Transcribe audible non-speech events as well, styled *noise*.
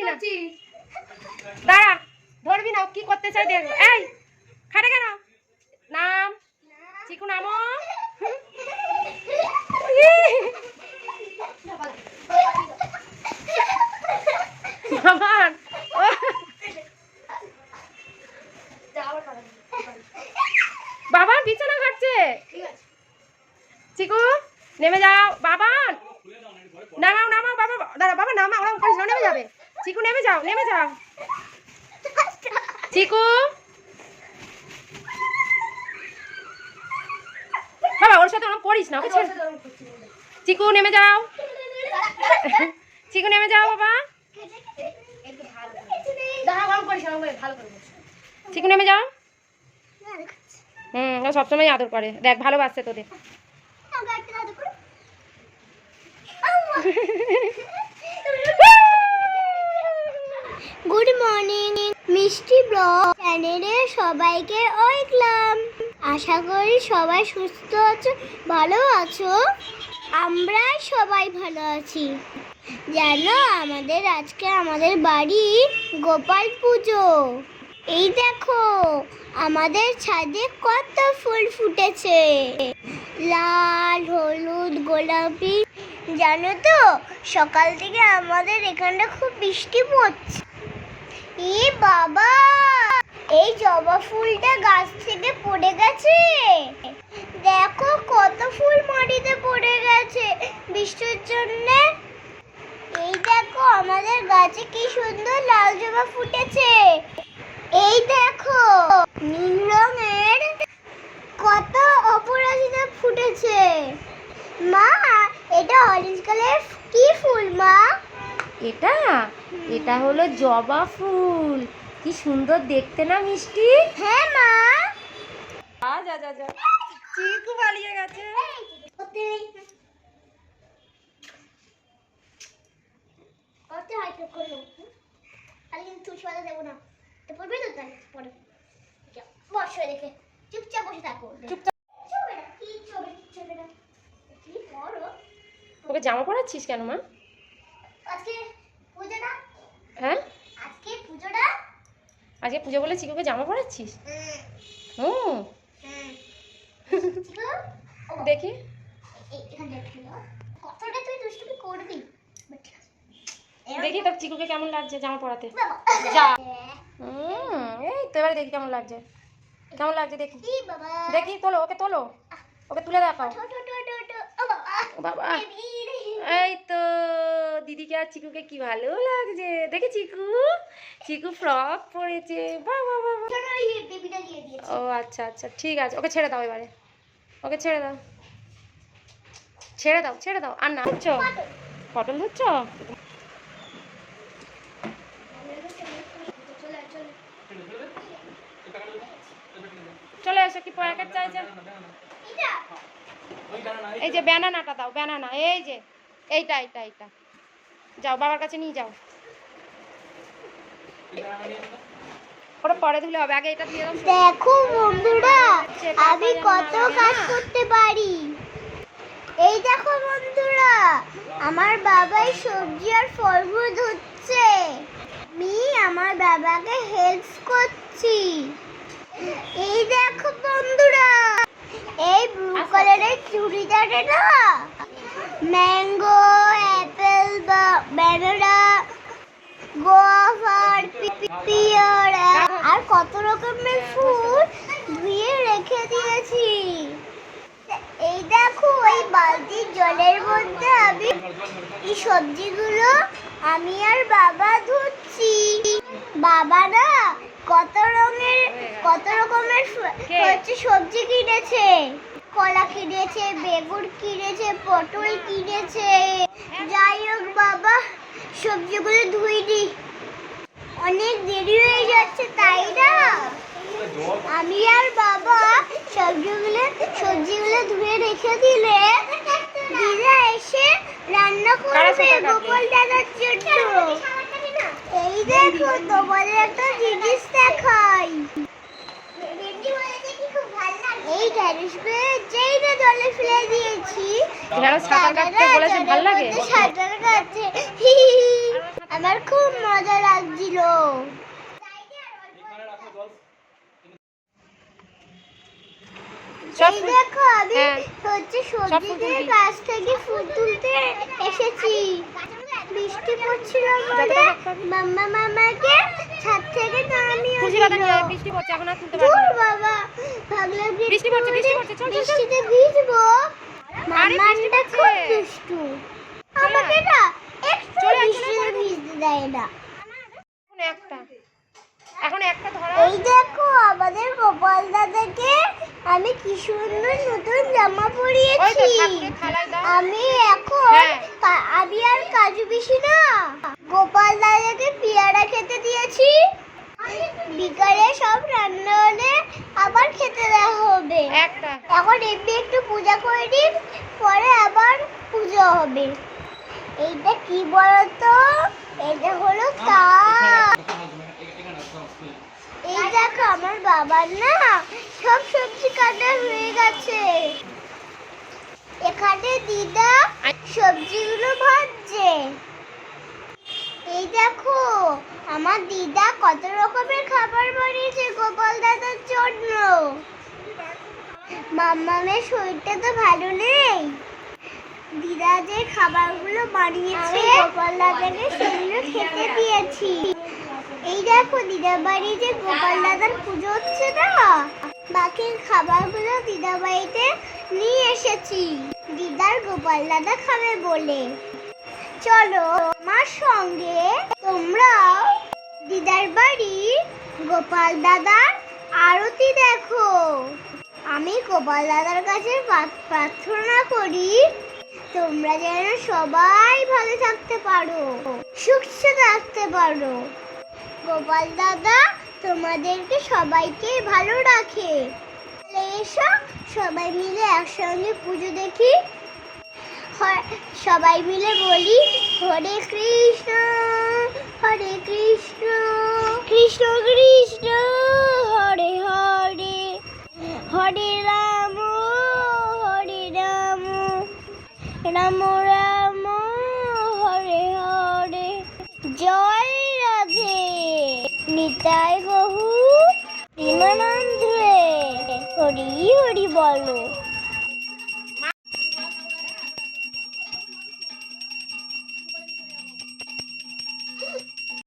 ধরবি না। দাঁড়া ধরবি না কি করতে চাই দেখ। এই খাটে কেন? নাম চিকু নামো। বাবান ও। বিছানা কাটছে চিকু নেমে যাও। বাবান নামাও নামাও বাবা দাঁড়া বাবা নামাও ওরকম করিস না, নেমে যাবে। চিকু নেমে যাও নেমে যাও চিকু বাবা ওর সাথে ওরকম করিস না ওকে ছেড়ে চিকু নেমে যাও চিকু নেমে যাও বাবা চিকু নেমে যাও হুম ও সবসময় আদর করে। দেখ ভালোবাসছে তোদের। *laughs* মিষ্টি ব্লগ চ্যানেলে সবাইকে ওয়েলকাম। আশা করি সবাই সুস্থ আছো, ভালো আছো। আমরা সবাই ভালো আছি। জানো, আমাদের আজকে আমাদের বাড়ি গোপাল পুজো। এই দেখো, আমাদের ছাদে কত ফুল ফুটেছে। লাল, হলুদ, গোলাপি। জানো তো, সকাল থেকে আমাদের এখানটা খুব বৃষ্টি পড়ছে। এ বাবা, এই জবা ফুলটা গাছ থেকে পড়ে গেছে। দেখো কত ফুল মাটিতে পড়ে গেছে বৃষ্টির জন্য। এই দেখো আমাদের গাছে কি সুন্দর লাল জবা ফুটেছে। এই দেখো, নীল রঙের কত অপরাজিতা ফুটেছে। মা, এটা অরেঞ্জ কালার কি ফুল মা? এটা? এটা হলো জবা ফুল। কি সুন্দর দেখতে না মিষ্টি? হ্যাঁ মা। আ যা যা যা। চিকু পালিয়ে গেছে। কত হাইট করল। আমি কিন্তু তুলসী পাতা দেবো না। তো পড়বে তো তাই পড়ে। বসো দেখে। চুপচাপ বসে থাকো। চুপচাপ। চলবে কি চলবে কি চলবে না। ওকে জামা পরাচ্ছিস কেন মা? হ্যাঁ? আজকে পুজো বলে চিকুকে জামা পরাচ্ছিস হুম চিকু ও *laughs* দেখি। দেখো তোর চিকুকে কেমন লাগছে জামা পরাতে? যা। এই তো এবারে দেখি কেমন লাগছে। কেমন লাগছে দেখি। দেখি তোলো ওকে তোলো। ওকে তুলে দেখাও। বেবি। এই তো। দিদিকে আর চিকুকে কি ভালো লাগছে? দেখে চিকু? চিকু ফ্রক পরেছে। বাবা বাবা চলো, এই বেবিটা দিয়ে দিয়েছি। ও আচ্ছা আচ্ছা ঠিক আছে। ওকে ছেড়ে দাও এবারে। ওকে ছেড়ে দাও। ছেড়ে দাও ছেড়ে দাও। আর না ধরছো? পটল ধরছো? চলে চলে চলে এসো কি প্যাকেট চাইছে? এই যে ব্যানানাটা দাও ব্যানানা এই যে এইটা এইটা এইটা। যাও বাবার কাছে নিয়ে যাও। ওটা পরে ধুলে হবে আগে এটা দিয়ে দাও। দেখো বন্ধুরা আমি কত কাজ করতে পারি। এই দেখো বন্ধুরা আমার বাবাই সবজি আর ফলগুলো ধুচ্ছে। আমি আমার বাবাকে হেল্প করছি। এই দেখো বন্ধুরা এই ব্লু কালারের চুড়িদারে না ম্যাঙ্গো বা ব্যানানা গোয়াভার পিয়ার আর কত রকমের ফুল ধুয়ে রেখে দিয়েছি। এই দেখো, এই বালতির জলের মধ্যে আমি এই সবজিগুলো আমি আর বাবা ধুচ্ছি। বাবা না কত রঙের, কত রকমের হচ্ছে সবজি কিনেছে। কলা কিনেছে, বেগুন কিনেছে, পটল কিনেছে। যাই হোক বাবা সবজিগুলো ধুইনি অনেক দেরি হয়ে যাচ্ছে তাই না? আমি আর বাবা সবজিগুলো সবজিগুলো ধুয়ে রেখে দিলে দিদা এসে রান্না কারা করবে গোপাল দাদার জন্য। এই দেখো তোমাদের একটা জিনিস দেখাই। এই যেই না জলে ফেলে দিয়েছি ঢেঁড়স সাঁতার কাটতে বলেছে, ভালো লাগে? সাঁতার কাটছে হি হি হি। আমার খুব মজা লাগছিল সব দেখো আমি হ্যাঁ। হচ্ছে তুলবি। গাছ থেকে ফুল তুলতে এসেছি বৃষ্টি পড়ছিল বলে। মাম্মা মামাকে ছাদ থেকে নামিয়ে খুশি কথা নিয়ে বৃষ্টি পড়ছে এখন আর তুলতে পারবি দূর না। বাবা ভাবলাম বৃষ্টি পড়ছে, বৃষ্টি পড়ছে, চল, চল। বৃষ্টিতে ভিজবো। মামাটা খুব দুষ্টু। আমাকে না একটু বৃষ্টিতে ভিজতে দেয় না। এখন একটা। এখন একটা ধরা। এই দেখো আমি কি সুন্দর নতুন জামা পরিয়েছি। আমি এখন হ্যাঁ। আমি আর কাজু পিসি না। গোপাল দাদাকে পেয়ারা খেতে দিয়েছি। বিকালে সব রান্না হলে আবার খেতে দেওয়া হবে। এখন এমনি একটু পূজা করে দিন পরে আবার পুজো হবে। এইটা কি বলতো? এটা হলো কাক এই দেখো আমার বাবার না সব সবজি কাটা হয়ে গেছে। এখানে দিদা সবজিগুলো ভাজছে। এই দেখো আমার দিদা কত রকমের খাবার বানিয়েছে গোপাল দাদার জন্য। মাম্মামের শরীরটা তো ভালো নেই। দিদা যে খাবারগুলো বানিয়েছে গোপাল দাদাকে সেগুলো খেতে দিয়েছি। এই দেখো দিদা যে গোপাল দাদার পুজো হচ্ছে না? বাকি খাবারগুলো দিদা বাড়িতে নিয়ে এসেছি। দিদার গোপাল দাদা খাবে বলে। চলো আমার সঙ্গে তোমরাও দিদার বাড়ি গোপাল দাদার আরতি দেখো। আমি গোপাল দাদার কাছে প্রার্থনা করি, তোমরা যেন সবাই ভালো থাকতে পারো, সুস্থ থাকতে পারো। গোপাল দাদা, তোমাদেরকে সবাইকে ভালো রাখে। এসো, সবাই মিলে একসঙ্গে পুজো দেখি। সবাই মিলে বলি, হরে কৃষ্ণ হরে কৃষ্ণ কৃষ্ণ কৃষ্ণ, হরে হরে হরে রাম হরে রাম রাম নিতাই বহু। প্রেমানন্দ হরি হরি বলো।